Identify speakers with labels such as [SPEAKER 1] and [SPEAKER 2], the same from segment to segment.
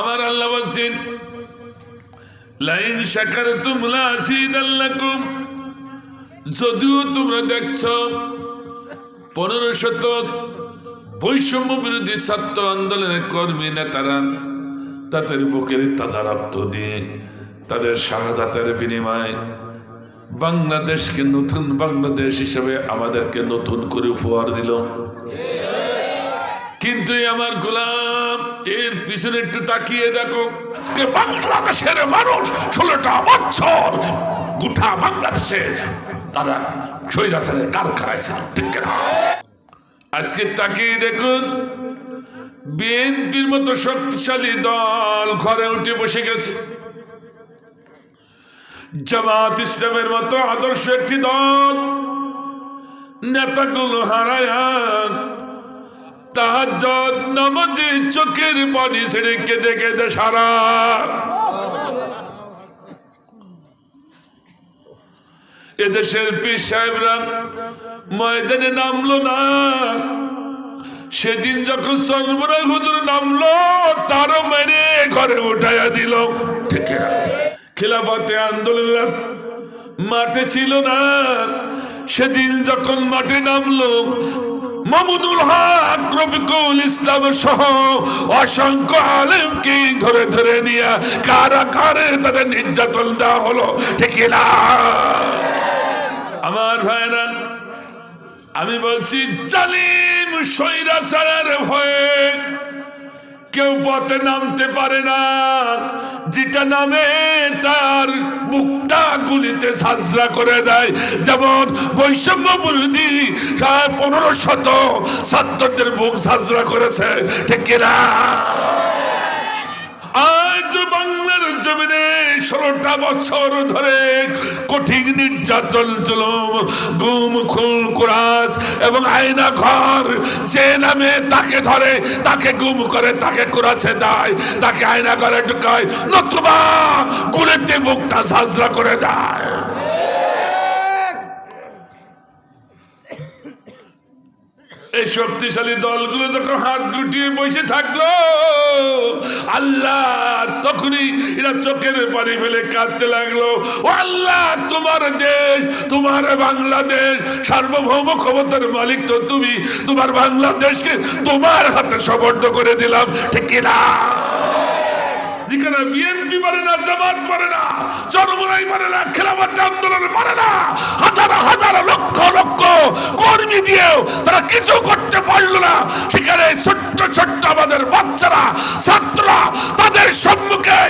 [SPEAKER 1] আমার আল্লাহ বলছেন, লাইন শাকার তুমলা আসিদ আল্লাকুম যদিও তোমরা দেখছ, পনেরো শত বৈষম্য বিরোধী ছাত্র আন্দোলনের কর্মী নেতারা তাদের বুকের তাজা রক্ত দিয়ে তাদের শাহাদাতের বিনিময়ে বাংলাদেশকে নতুন বাংলাদেশ হিসেবে আমাদেরকে নতুন করে উপহার দিল। কিন্তু আমার গোলাম এর পিছনে একটু তাকিয়ে দেখো আজকে বাংলাদেশের মানুষ ষোলোটা বছর গোটা বাংলাদেশে তারা স্বৈরাচারের কারখানায় ছিল, ঠিক কিনা? আজকে তাকিয়ে দেখুন, বিএনপির মতো শক্তিশালী দল ঘরে উঠে বসে গেছে জামাত ইসলামের মতো আদর্শ একটি দল, নেতাগুলো হারায়া তাহাজ্জুদ নামাজে চোখের পানি ছেড়ে কেঁদে কেঁদে সারা। এদেশের পীর সাহেবরা ময়দানে নামলো না। সেদিন যখন সর্বরা হুজুর নামলো, তারও মেরে ঘরে উঠাইয়া দিল। ঠিক? খিলাফতে আন্দোলন মাঠে ছিল না। সেদিন যখন মাঠে নামলো মামুনুল হক, রফিকুল ইসলাম সহ অসংখ্য আলেমকে ধরে ধরে নিয়ে কারা কারে তাদের নির্যাতন দেওয়া হলো। ঠিক না? আমার ভাইরা, আমি বলছি, জালিম সৈরা সৈরাচারের ভয়ে কেউ পথে নামতে পারে না। যেটা নামে তার মুক্তা গুলিতে সাজরা করে দেয়। যেমন বৈষম্য বিরোধী পনেরো শত ছাত্রদের মুখ সাজরা করেছে। ঠিক না আজ ষোলোটা বছর ধরে কঠিন নির্যাতন চল গুম, খুন, কুরাস এবং আয়না ঘর যে নামে তাকে ধরে, তাকে গুম করে, তাকে কুরাছে দেয়, তাকে আয়না ঘরে ঢুকায়, নতুবা গুলেতে বুকটা সাজরা করে দেয়। এই শক্তিশালী দলগুলো যখন হাত গুটিয়ে বসে থাকল, আল্লাহ তখনই এরা চোখের পানি ফেলে কাঁদতে লাগল। ও আল্লাহ, তোমার দেশ, তোমার বাংলাদেশ, সার্বভৌম ক্ষমতার মালিক তো তুমি। তোমার বাংলাদেশকে তোমার হাতে সমর্থ করে দিলাম, ঠিক কিনা? যেখানে বিএনপি পারে না, জামাত পারে না চরমরাই পারে না, খেলাফত আন্দোলন পারে না, হাজার হাজার লক্ষ লক্ষ কর্মী দিয়েও তারা কিছু করতে পারল না। সেখানে ছোট্ট ছোট্ট আমাদের বাচ্চারা, ছাত্ররা, তাদের সম্মুখে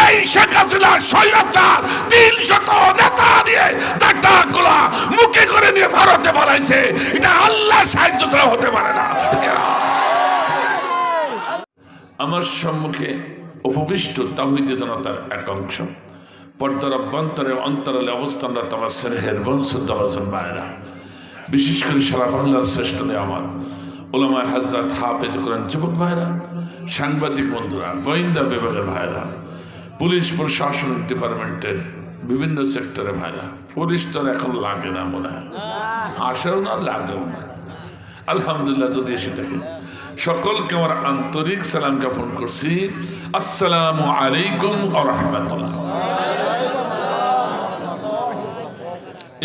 [SPEAKER 1] এই শেখ হাসিনা স্বৈরাচার, তিন শত নেতা দিয়ে চারটা গোলা মুখে করে নিয়ে ভারতে পালাইছে। এটা আল্লাহ সাহায্য ছাড়া হতে পারে না। আমার সম্মুখে উপবিষ্ট তাহিদে জনতার এক অংশ। পর্দার অভ্যন্তরে অন্তরালে অবস্থানরত আমার স্নেহের বংশোদ্দাবাজন মায়েরা বিশেষ করে সারা বাংলার শ্রেষ্ঠ আমার ওলামায় হাজরাত হাফেজ করেন যুবক ভাইরা সাংবাদিক বন্ধুরা গোয়েন্দা বিভাগের ভাইরা পুলিশ প্রশাসন ডিপার্টমেন্টের বিভিন্ন সেক্টরে ভাইরা। পুলিশ তো এখন লাগে না মনে হয়। আসেও না লাগেও না। আলহামদুলিল্লাহ, যদি এসে থাকে সকলকে আমার আন্তরিক সালাম জ্ঞাপন করছি। আসসালামু আলাইকুম রহমতুল্লাহ।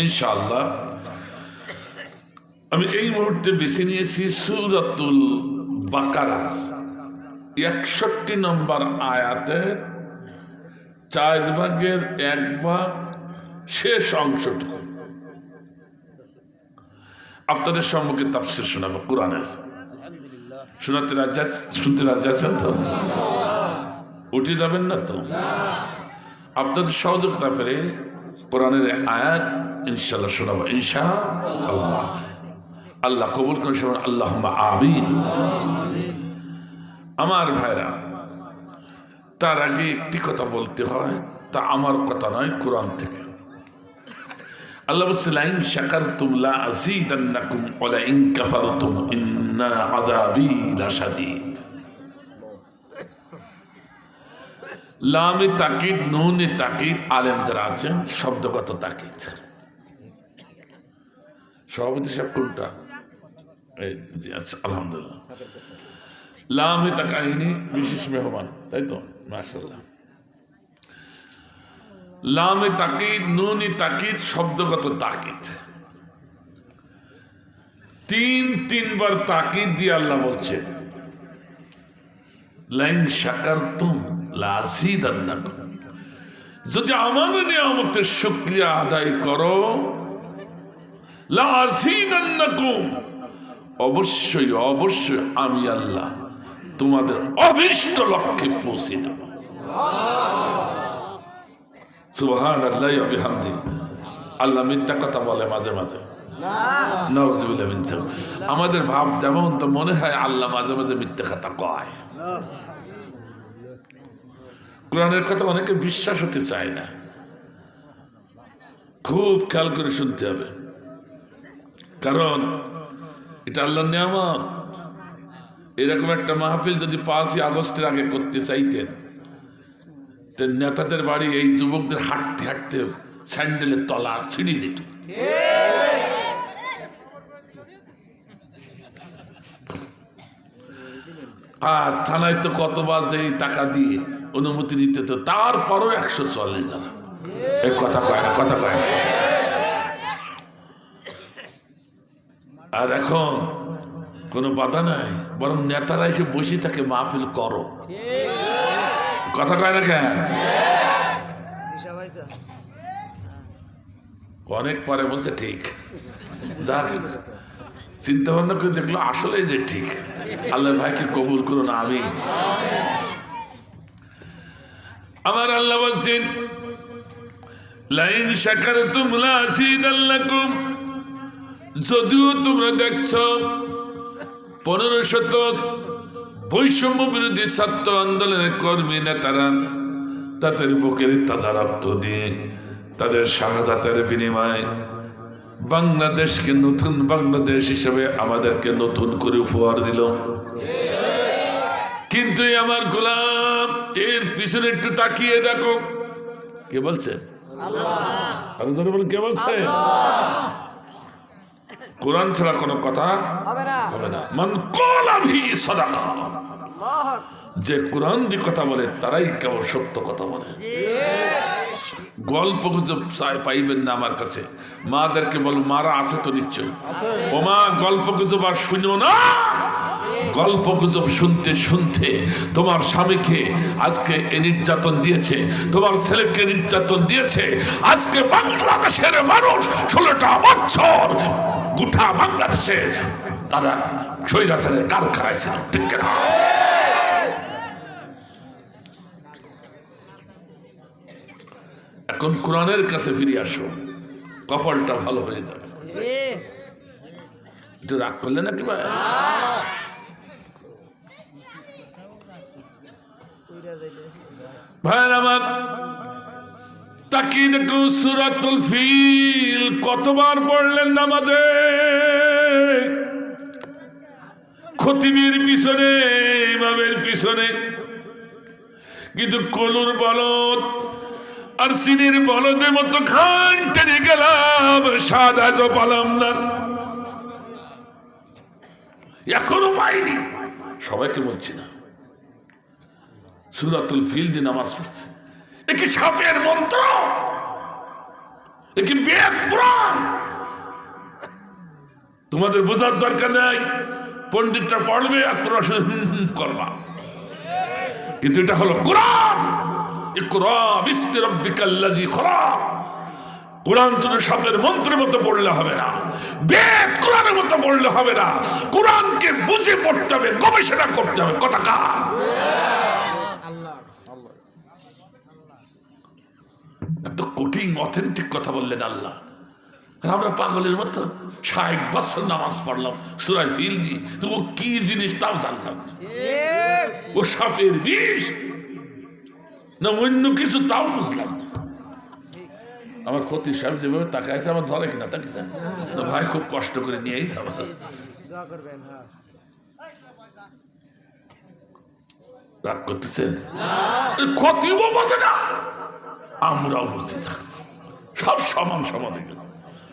[SPEAKER 1] ইনশাআল্লাহ, আমি এই মুহূর্তে বেছে নিয়েছি সুরাতুল বাকারা। একষট্টি নম্বর আয়াতের চার ভাগের এক ভাগ শেষ অংশটুকু। আপনাদের সম্মুখে তাফসির শোনাবো কোরআনের। শোনাতে রাজা শুনতে রাজা আছেন তো? উঠে যাবেন না তো? আপনাদের সহযোগিতা পেরে কোরআনের আয়াত ইনশাল্লাহ শোনাবো ইনশা আল্লাহ। আল্লাহ কবুল করে শোনান আল্লাহ আমিন। আমার ভাইরা তার আগে একটি কথা বলতে হয় তা আমার কথা নয় কোরআন থেকে। আল্লাহ বলছে, লাইন শাকারতুম লা আযীদান্নাকুম ওয়া লাইন কাফারতুম ইন্না আযাবি লাশাদীদ। লামে তাকিদ তাকিদ আছেন, শব্দগত তাকিদ। সভাপতি সাহেব কোনটা? আচ্ছা আলহামদুলিল্লাহ। লামে তা কাহিনী বিশেষ মেহমান, তাই তো? মাসাল্লাহ লামে তাকিদ, নুনি তাকিদ, শব্দগত তাকিদ। তিন, তিনবার তাকিদ দিয়ে আল্লাহ বলছে, লাইন শাকার তুম লাসিদ যদি আমার নিয়ামতের শুক্রিয়া আদায় করো অবশ্যই অবশ্যই আমি আল্লাহ তোমাদের অভিষ্ট লক্ষ্যে পৌঁছে দেব। সুবহান আল্লাহ আল্লাহ মিথ্যা কথা বলে মাঝে মাঝে। আমাদের ভাব যেমন তো মনে হয় আল্লাহ মাঝে মাঝে মিথ্যা কথা কয়। কোরআনের কথা অনেকে বিশ্বাস হতে চায় না। খুব খেয়াল করে শুনতে হবে। কারণ এটা আল্লাহ নিয়ামত। এরকম একটা মাহফিল যদি পাঁচই আগস্টের আগে করতে চাইতেন নেতাদের বাড়ি এই যুবকদের হাঁটতে হাঁটতে স্যান্ডেলের তলা ছিঁড়ে দিত। আর থানায় তো কতবার যে টাকা দিয়ে অনুমতি নিতে তো তারপরও একশো চল্লিশ জানা। এই কথা কয় না, কথা কয় আর এখন কোনো বাধা নাই, বরং নেতারা এসে বসে থাকে মাহফিল করো। কথা কয় না কেন? অনেক পরে বলছে ঠিক। যাক চিন্তা ভাবনা করে দেখল আসলে যে ঠিক। আল্লাহ ভাইকে কবুল করো না আমি আমার আল্লাহ বলছেন, লাইন শাকার তুমলা আসিদ আল্লাকুম যদিও তোমরা দেখছ পনেরো শত বৈষম্য বিরোধী ছাত্র আন্দোলনের কর্মী নেতারা তাদের বুকের তাজা দিয়ে তাদের শাহাদাতের বিনিময়ে বাংলাদেশকে নতুন বাংলাদেশ হিসেবে আমাদেরকে নতুন করে উপহার দিল। কিন্তু আমার গোলাম, এর পিছনে একটু তাকিয়ে দেখো। কে বলছে? আরও ধরে কে বলছে? কোরআন ছাড়া কোনো কথা
[SPEAKER 2] হবে না।
[SPEAKER 1] মান কলাভি সদাকা। যে কোরআন দিয়ে কথা বলে তারাই কেবল সত্য কথা বলে। গল্প গুজব পাইবেন না আমার কাছে। মাদেরকে বলো মারা আছে তো নিশ্চয় ও মা গল্প গুজব আর শুনো না। গল্প গুজব শুনতে শুনতে তোমার স্বামীকে আজকে এ নির্যাতন দিয়েছে তোমার ছেলেকে নির্যাতন দিয়েছে। আজকে বাংলাদেশের মানুষ ষোলোটা বছর গোটা বাংলাদেশে তারা স্বৈরাচারের কারখানায় ছিল, ঠিক না এখন কোরআনের কাছে ফিরে আসো, কপালটা ভালো হয়ে যাবে। একটু রাগ করলে নাকি ভাই? ভাইয়ের আমার ফিল, কতবার পড়লেন নামাজে? খতিবের পিছনে, ইমামের পিছনে। কিন্তু কলুর বলদ আর সিনির বলদের মতো খান টেনে গেলাম, সাদা তো পালাম না। এখনও পাইনি। সবাইকে বলছি না। সুরাতুল ফিল দিয়ে নামাজ পড়ছে। এ কি সাপের মন্ত্র? এ কি বেদ পুরাণ? তোমাদের বোঝার দরকার নাই, পণ্ডিতটা পড়বে, আর তোরা করবা। কিন্তু এটা হলো কোরআন। কোরআন সাপের মন্ত্রের মতো হবে না মতো হবে না। কোরআনকে বুঝে পড়তে হবে, গবেষণা করতে হবে। কথা কার এত কঠিন, অথেন্টিক কথা বললেন আল্লাহ। আর আমরা পাগলের মতো ষাট বছর নামাজ পড়লাম সুরাই হিল দি তো ও কি জিনিস তাও জানলাম ও সাপের বিষ। না, অন্য কিছু তাও বুঝলাম আমার ক্ষতি সাহেব যেভাবে তাকাইছে, আমার ধরে কিনা তাকে জানি। ভাই খুব কষ্ট করে
[SPEAKER 2] নিয়ে আইস আমার।
[SPEAKER 1] রাগ করতেছেন? ক্ষতিও বোঝে না। আমরাও বুঝি না। সব সমান সমান হয়ে গেছে।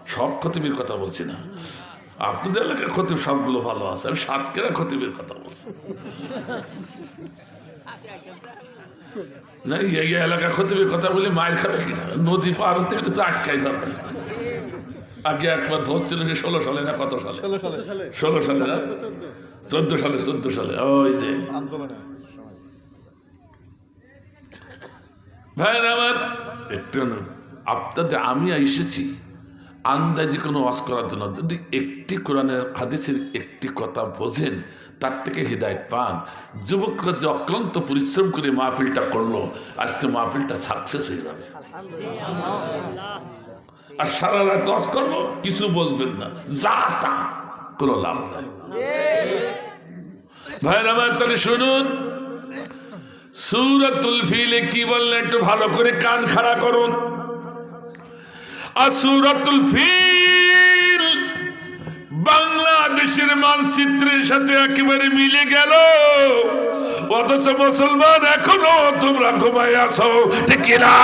[SPEAKER 1] সব খতিবির কথা বলছি না। আপনাদের এলাকার খতিব সবগুলো ভালো আছে। আমি সাতকেরা খতিবের কথা বলছি। না এই এলাকার খতিবের কথা বলে মায়ের খাবে কিনা? নদী পার হতে তো আটকাই ধরবে আগে একবার ধরছিল যে ষোলো সালে না কত সালে?
[SPEAKER 2] ষোলো সালে।
[SPEAKER 1] ষোলো সালে না? চোদ্দ সালে চোদ্দ সালে। ওই যে। ভাই আমার একটু না, আপনাদের আমি এসেছি আন্দাজে কোনো ওয়াজ করার জন্য। যদি একটি কোরআনের হাদিসের একটি কথা বোঝেন তার থেকে হৃদায়ত পান। যুবকরা যে অক্লান্ত পরিশ্রম করে মাহফিলটা করল আজকে মাহফিলটা সাকসেস হয়ে যাবে। আর সারা রাত ওয়াজ করব কিছু বুঝবেন না। যা তা কোনো লাভ নাই। ভাই আমার তাহলে শুনুন। সুরাতুল ফিলে কি বললেন একটু ভালো করে কান খাড়া করুন। আর ফিল বাংলাদেশের মানচিত্রের সাথে একেবারে মিলে গেল। অথচ মুসলমান এখনও তোমরা ঘুমাই আসো ঠিক না?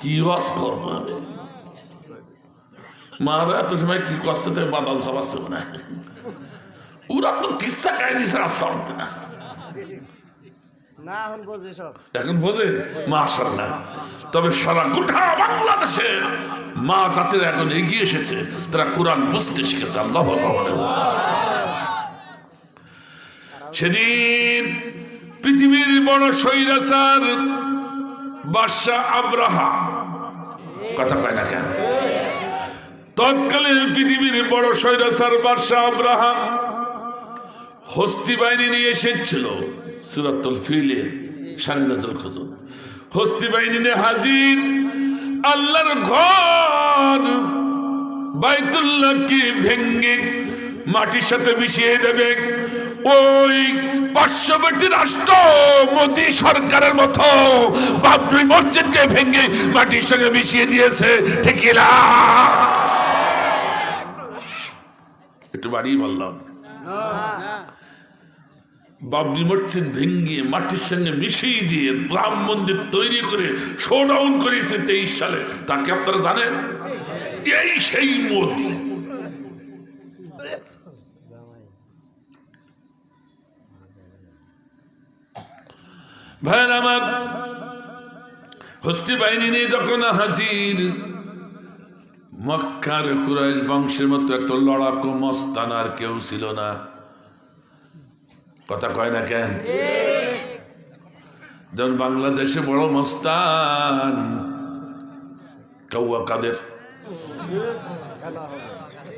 [SPEAKER 1] কি ওয়াজ করব? মারা এত সময় কি কষ্ট থেকে বাদাম চাপাচ্ছে না ওরা তো কিসা কাহিনী ছাড়া সরবে না।
[SPEAKER 2] এখন বোঝে
[SPEAKER 1] মাশাল্লাহ তবে সারা গোটা বাংলাদেশে মা জাতির এখন এগিয়ে এসেছে তারা কোরআন বুঝতে শিখেছে আল্লাহ আল্লাহ সেদিন পৃথিবীর বড় সৈরাসার বাদশাহ আব্রাহা কথা কয় না কেন? তৎকালীন পৃথিবীর বড় সৈরাসার বাদশাহ আব্রাহা হস্তি বাহিনী নিয়ে এসেছিল, সুরাতুল ফিলের স্বাধীনতার খোঁজ হস্তি বাহিনী নিয়ে হাজির, আল্লাহর ঘর বাইতুল্লাহকে ভেঙ্গে মাটির সাথে মিশিয়ে দেবে। ওই পার্শ্ববর্তী রাষ্ট্র মোদী সরকারের মতো বাবরি মসজিদকে ভেঙ্গে মাটির সঙ্গে মিশিয়ে দিয়েছে। ঠিক একটু বাড়ি বললাম। বাবরি মসজিদ ভেঙ্গে মাটির সঙ্গে মিশিয়ে দিয়ে রাম মন্দির তৈরি করে শোডাউন করেছে তেইশ সালে। তাকে আপনারা জানেন? এই সেই মোদি। ভাইয়ের আমার হস্তি বাহিনী নিয়ে যখন হাজির, মক্কার কুরাইশ বংশের মতো একটা লড়াকু মস্তান আর কেউ ছিল না। কথা কয় না কেন? যেমন বাংলাদেশে বড় মস্তান। কৌয়া কাদের?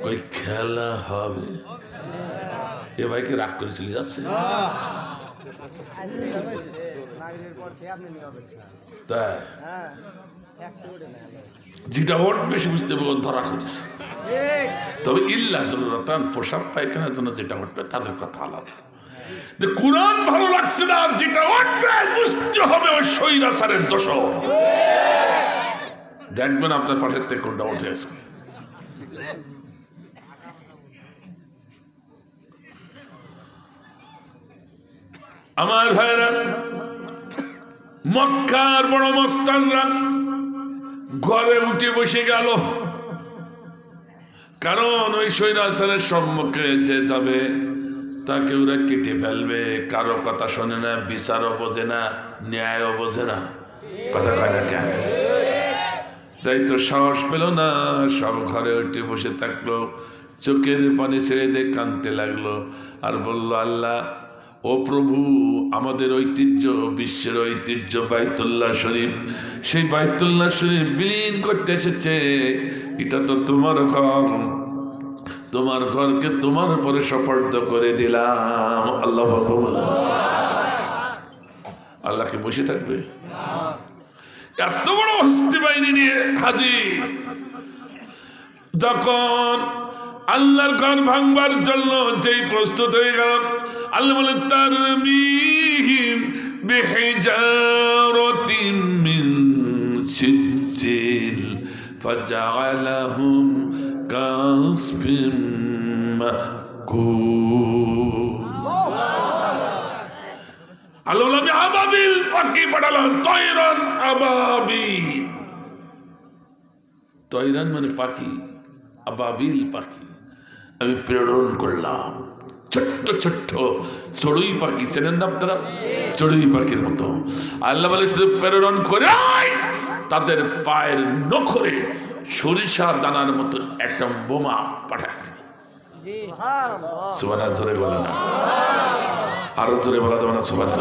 [SPEAKER 1] ওই খেলা হবে। এ ভাইকে রাগ করে চলে যাচ্ছে। তাই? যেটা ওট বেশি বুঝতে পারব ধরা করেছে তবে ইল্লা জরুরতান পোশাক পায়খানার জন্য যেটা উঠবে তাদের কথা আলাদা। কোরআন ভালো লাগছে না, যেটা বুঝতে হবে ওই দোষ দেখবেন আপনার থেকে কোনটা উঠে আসে। আমার ভাইরা মক্কার বড় মস্তানরা ঘরে উঠে বসে গেল। কারণ ওই সৈরাচারের সম্মুখে যে যাবে তাকে ওরা কেটে ফেলবে, কারও কথা শোনে না, বিচারও বোঝে না, ন্যায়ও বোঝে না। কথা কয় না কেন? তাই তো সাহস পেল না, সব ঘরে উঠে বসে থাকল, চোখের পানি ছেড়ে দিয়ে কাঁদতে লাগল আর বলল, আল্লাহ, ও প্রভু, আমাদের ঐতিহ্য, বিশ্বের ঐতিহ্য, বাইতুল্লাহ শরীফ, সেই বাইতুল্লাহ শরীফ বিলীন করতে এসেছে। এটা তো তোমার ঘর তোমার ঘরকে তোমার উপরে সপর্দ করে দিলাম। আল্লাহ আল্লাহকে বসে থাকবে? এত বড় হস্তি বাহিনী নিয়ে হাজির। যখন আল্লাহর ঘর ভাঙবার জন্য যেই প্রস্তুত হয়ে গেল আল্লাহ বলেন তার মিহিম বেহেজারতিম সিজিল فجعلهم كعصف مأكول আল্লাহ বলে, আমি আবাবিল পাখি পাঠালাম তৈরন আবাবিল তৈরান মানে পাখি আবাবিল পাখি আমি প্রেরণ করলাম ছোট্ট ছোট্ট চড়ুই পাখি চেনেন না আপনারা চড়ুই পাখির মতো আল্লাহ বলে শুধু প্রেরণ করে আয়, তাদের পায়ের নখরে সরিষা দানার মতো একটা বোমা পাঠায় দিল। সুবানা জোরে বলে না। আরও জোরে বলা যাবে না সুবানা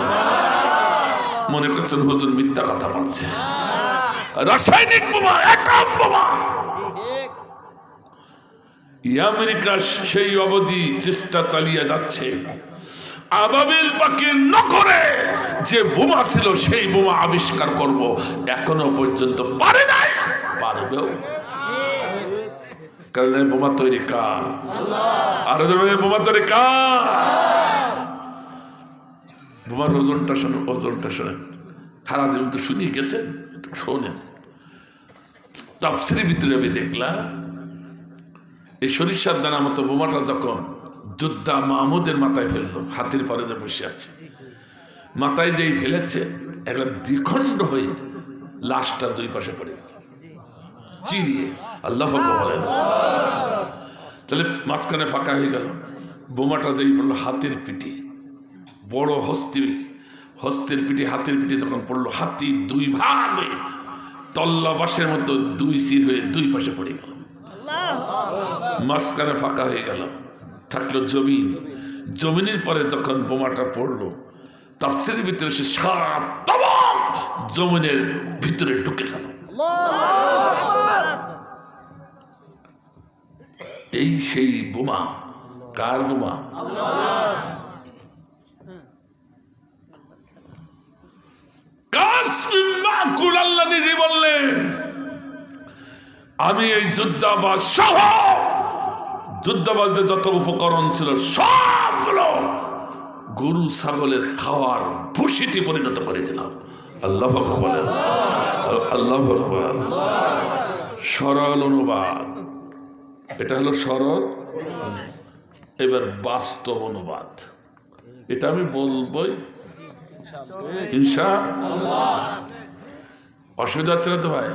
[SPEAKER 1] মনে করছেন হুজুর মিথ্যা কথা বলছে। রাসায়নিক বোমা একাম বোমা। আমেরিকা সেই অবধি চেষ্টা চালিয়ে যাচ্ছে। আবাবিল পাখির নকরে যে বোমা ছিল, সেই বোমা আবিষ্কার করব। এখনও পর্যন্ত পারে নাই, পারবেও। কারণ এই বোমা তৈরি কার? আরও বোমা তৈরি কার? বোমার ওজনটা শোনো, ওজনটা শোনেন। সারা জীবন তো শুনিয়ে গেছেন শোনেন। তাপসির ভিতরে আমি দেখলাম, এই সরিষার দানা মতো বোমাটা যখন যোদ্ধা মাহমুদের মাথায় ফেলল হাতির পরে যে বসে আছে। মাথায় যেই ফেলেছে একটা দ্বিখণ্ড হয়ে লাশটা দুই পাশে পড়ে গেল। চিরিয়ে আল্লাহ বলেন। তাহলে মাঝখানে ফাঁকা হয়ে গেল। বোমাটা যেই পড়ল হাতের পিঠে। বড় হস্তি হস্তের পিঠে হাতের পিঠে যখন পড়ল হাতি দুই ভাগে তল্লা বাসের মতো দুই সির হয়ে দুই পাশে পড়ে গেল। মাঝখানে ফাঁকা হয়ে গেল। থাকল জমিন। জমিনের পরে যখন বোমাটা পড়ল, তাফসিরের ভিতরে সে সাত জমিনের ভিতরে ঢুকে গেল। এই সেই বোমা, কার বোমা? নিজে আমি এই যোদ্ধা বা সহ যুদ্ধাবাসদের যত উপকরণ ছিল, সবগুলো গরু, ছাগলের খাওয়ার ভুসিটি পরিণত করে দিলাম আল্লাহ বলেন আল্লাহ আকবার। সরল অনুবাদ। এটা হলো সরল। এবার বাস্তব অনুবাদ। এটা আমি বলবই। ইনশা অসুবিধা হচ্ছে না তো ভাই?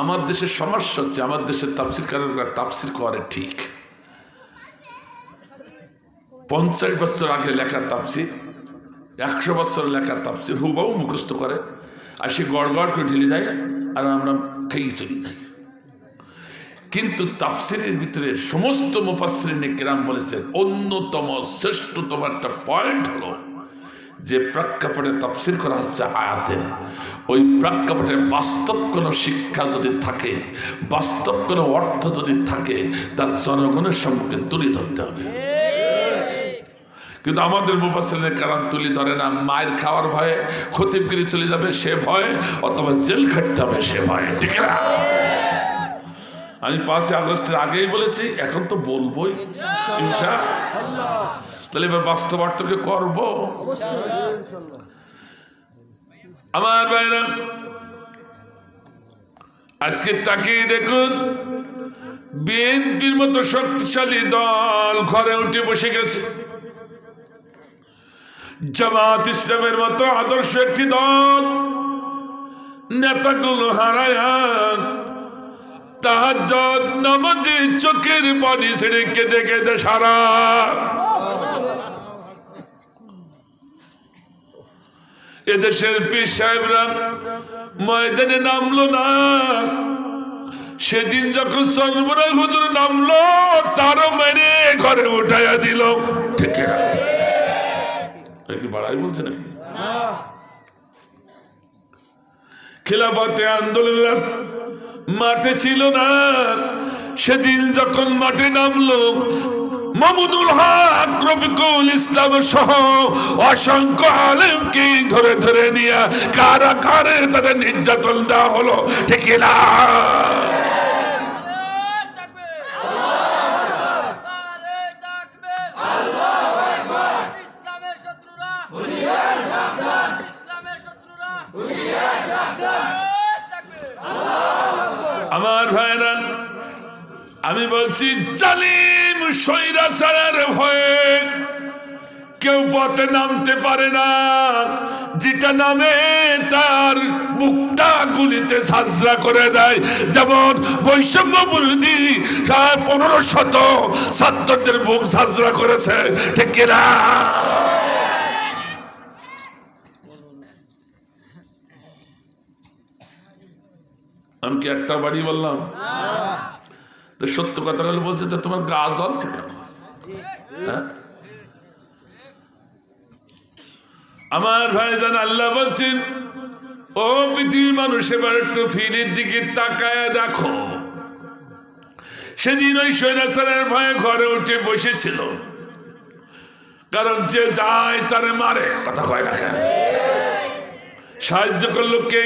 [SPEAKER 1] আমার দেশের সমস্যা হচ্ছে, আমার দেশের তাফসির কারণরা তাফসির করে ঠিক। পঞ্চাশ বছর আগে লেখা তাফসির, একশো বছর লেখা তাফসির হুবাও মুখস্থ করে, আর সে গড় গড় করে ঢেলে দেয়, আর আমরা খেয়ে চলে যাই। কিন্তু তাফসিরের ভিতরে সমস্ত মুফাসরিনে কেরাম বলেছেন, অন্যতম শ্রেষ্ঠতম একটা পয়েন্ট হলো যে প্রেক্ষাপটে তফসিল করা হচ্ছে আয়াতের, ওই প্রেক্ষাপটে বাস্তব কোনো শিক্ষা যদি থাকে, বাস্তব কোনো অর্থ যদি থাকে তার জনগণের সম্মুখে তুলে ধরতে হবে। কিন্তু আমাদের মুফাসিলের কারণ তুলি ধরে না, মায়ের খাওয়ার ভয়ে খতিবগিরি চলে যাবে, সে ভয়, অথবা জেল খাটতে হবে, সে ভয়। ঠিক না? আমি পাঁচই আগস্টের আগেই বলেছি, এখন তো বলবোই। ইনশা তাহলে এবার বাস্তব অর্থকে করব। আমার ভাইরা, আজকে তাকিয়ে দেখুন, বিএনপির মতো শক্তিশালী দল ঘরে উঠে বসে গেছে। জামাত ইসলামের মতো আদর্শ একটি দল, নেতাগুলো হারায়া নামাজে চোখের পানি ছেড়ে কেঁদে কেঁদে সারা। এদেশের পীর সাহেবরা ময়দানে নামলো না। সেদিন যখন সর্বরা হুজুর নামলো, তারও মেরে ঘরে উঠাইয়া দিল। ঠিক? বাড়াই বলছে নাকি? খিলাফতে আন্দোলন মাঠে ছিল না। সেদিন যখন মাঠে নামলো মামুনুল হক, রফিকুল ইসলাম সহ অসংখ্য আলেমকে ধরে ধরে নিয়ে কারা কারে তাদের নির্যাতন দেওয়া হলো। ঠিক না? আমার ভাইরা, আমি বলছি, জালিম! সৈরাচারের ভয়ে কেউ পথে নামতে পারে না। যেটা নামে তার বুকটা গুলিতে সাজরা করে দেয়। যেমন বৈষম্য বিরোধী পনেরো শত ছাত্রদের বুক সাজরা করেছে, ঠিক কিনা আমি কি একটা বাড়ি বললাম? তো সত্য কথা বলে বলছে তো তোমার গা জ্বলছে কেন হ্যাঁ? আমার জান আল্লাহ বলছেন, ও পৃথিবীর মানুষ, এবার একটু ফিরির দিকে তাকায় দেখো। সেদিন ওই সৈরাচারের ভয়ে ঘরে উঠে বসেছিল। কারণ যে যায় তারে মারে, কথা কয় কেন? সাহায্য করল কে?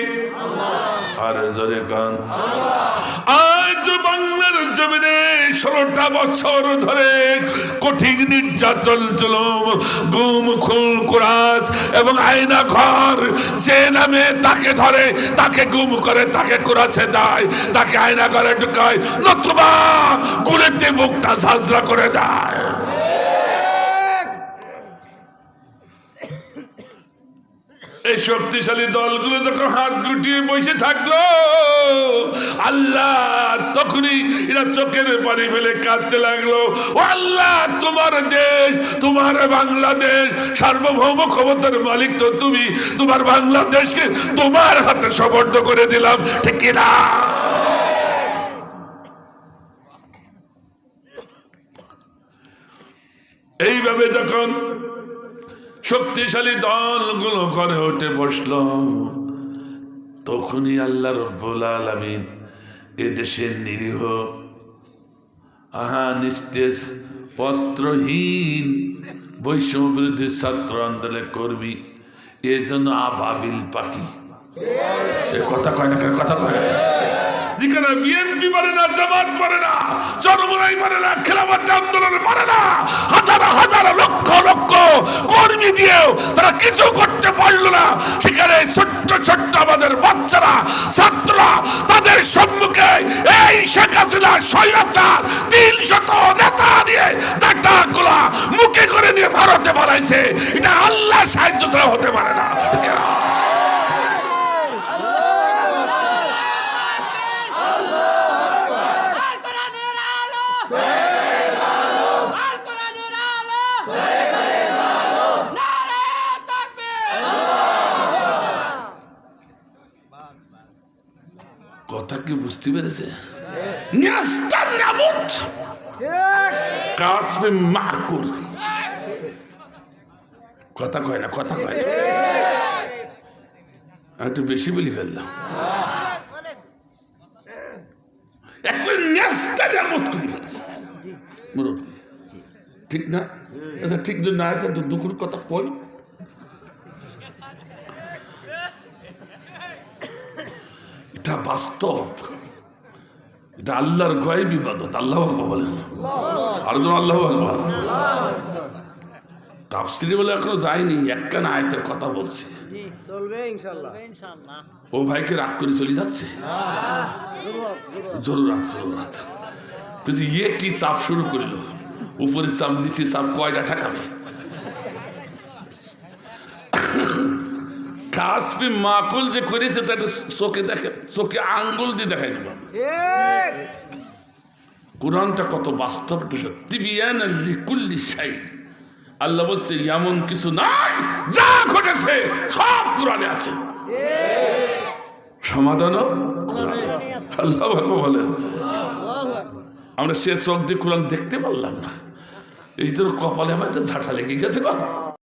[SPEAKER 1] আর জোরে গান আজ বাংলার জমিনে ষোলোটা বছর ধরে কঠিন নির্যাতন জুলুম গুম, খুন, কুরাস এবং আয়না ঘর যে নামে তাকে ধরে, তাকে গুম করে, তাকে কুরাছে দেয়, তাকে আয়না ঘরে ঢুকায়, নতুবা গুলিতে বুকটা সাজরা করে দেয়। এই শক্তিশালী দলগুলো যখন হাত গুটিয়ে বসে থাকল, আল্লাহ তখনই এরা চোখের পানি ফেলে কাঁদতে লাগল। ও আল্লাহ, তোমার দেশ, তোমার বাংলাদেশ, সার্বভৌম ক্ষমতার মালিক তো তুমি। তোমার বাংলাদেশকে তোমার হাতে সমর্থ করে দিলাম, ঠিক কিনা এইভাবে যখন শক্তিশালী দলগুলো করে উঠে বসল। তখনই আল্লাহ রব্বুল আলমিন দেশের নিরীহ আহা নিস্তেজ অস্ত্রহীন বৈষম্য বিরোধী ছাত্র আন্দোলনের কর্মী এজন্য জন্য আবাবিল পাখি। কথা কয় না কথা কয় না? যেখানে বিএনপি পারে না, জামাত পারে না জনমনাই পারে না, খেলাফত আন্দোলন পারে না, হাজার হাজার লক্ষ লক্ষ কর্মী দিয়েও তারা কিছু করতে পারল না। সেখানে ছোট্ট ছোট্ট আমাদের বাচ্চারা, ছাত্ররা, তাদের সম্মুখে এই শেখ হাসিনা স্বৈরাচার, তিন শত নেতা নিয়ে চারটা গোলা মুখে করে নিয়ে ভারতে বানাইছে এটা আল্লাহ সাহায্য ছাড়া হতে পারে না। কথা কি বুঝতে পেরেছে? কথা কয় না, কথা কয় না। একটু বেশি বলি ফেললাম। ঠিক না? এটা ঠিক যদি না তো দুঃখের কথা কই এটা বাস্তব। এটা আল্লাহর গয় বিবাদত আল্লাহ বলেন আর তো আল্লাহ আকবার। তাফসিরে বলে এখনও যায়নি একখান আয়তের কথা বলছে।
[SPEAKER 2] জি চলবে ইনশাআল্লাহ। ইনশাআল্লাহ।
[SPEAKER 1] ও ভাইকে রাগ করে চলে যাচ্ছে? জরুরাত জরুরাত। বলছি ইয়ে কি চাপ শুরু করিল? উপরে চাপ নিচে চাপ কয়টা ঠেকাবে? কাসপি মাকুল যে করেছে তাকে চোখে দেখে চোখে আঙ্গুল দিয়ে দেখাই দেব। কোরআনটা কত বাস্তব সত্যি। বিয়ান লিকুল্লি শাই। আল্লাহ বলছে এমন কিছু নাই যা ঘটেছে সব কোরআনে আছে। সমাধানও? আল্লাহ বলেন। আমরা সে চোখ দিয়ে কোরআন দেখতে পারলাম না। এই জন্য কপালে আমাদের ঝাঁটা লেগে গেছে গো।